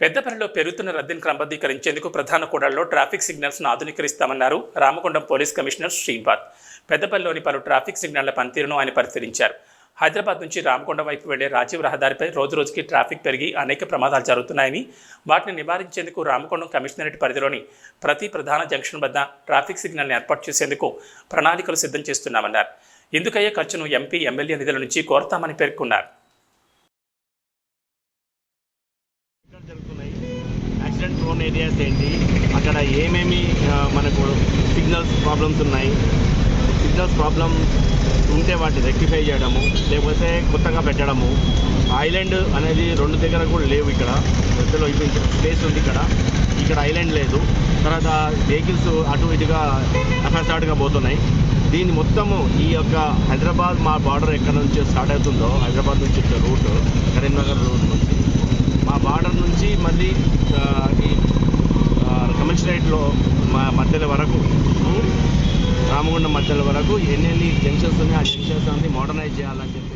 పెద్దపల్లిలో పెరుగుతున్న రద్దీని క్రమబద్ధీకరించేందుకు ప్రధాన కూడళ్ళలో ట్రాఫిక్ సిగ్నల్స్ను ఆధునీకరిస్తామన్నారు రామకొండం పోలీస్ కమిషనర్ శ్రీపాద్ పెద్దపల్లిలోని పలు ట్రాఫిక్ సిగ్నళ్ళ పనితీరును ఆయన పరిశీలించారు. హైదరాబాద్ నుంచి రామకొండం వైపు వెళ్ళే రాజీవ్ రహదారిపై రోజు రోజుకి ట్రాఫిక్ పెరిగి అనేక ప్రమాదాలు జరుగుతున్నాయని వాటిని నివారించేందుకు రామకొండం కమిషనరేట్ పరిధిలోని ప్రతి ప్రధాన జంక్షన్ వద్ద ట్రాఫిక్ సిగ్నల్ని ఏర్పాటు చేసేందుకు ప్రణాళికలు సిద్ధం చేస్తున్నామన్నారు. ఇందుకయ్యే ఖర్చును ఎంపీ ఎమ్మెల్యే నిధుల నుంచి కోరతామని పేర్కొన్నారు. జరుగుతున్నాయి. యాక్సిడెంట్ ప్రోన్ ఏరియాస్ ఏంటి? అక్కడ ఏమేమి మనకు సిగ్నల్స్ ప్రాబ్లమ్స్ ఉన్నాయి? సిగ్నల్స్ ప్రాబ్లం ఉంటే వాటిని రెక్టిఫై చేయడము లేకపోతే కొత్తగా పెట్టడము. ఐలాండ్ అనేది రెండు దగ్గర కూడా లేవు ఇక్కడ. మధ్యలో ఇప్పుడు స్పేస్ ఉంది ఇక్కడ. ఇక్కడ ఐలాండ్ లేదు. తర్వాత వెహికల్స్ అటు ఇటుగా అకస్మాత్తుగా పోతున్నాయి. దీన్ని మొత్తము ఈ యొక్క హైదరాబాద్ మా బార్డర్ ఎక్కడ నుంచి స్టార్ట్ అవుతుందో హైదరాబాద్ నుంచి వచ్చే రూట్ కరీంనగర్ రూట్ నుంచి. మళ్ళీ ఆ, ఈ కమిషనరేట్లో మా మధ్యల వరకు రామగుండ రామగుండం వరకు ఎన్ని జంక్షన్స్ ఉన్నాయి ఆ జంక్షన్స్ అన్ని మోడర్నైజ్ చేయాలని చెప్పి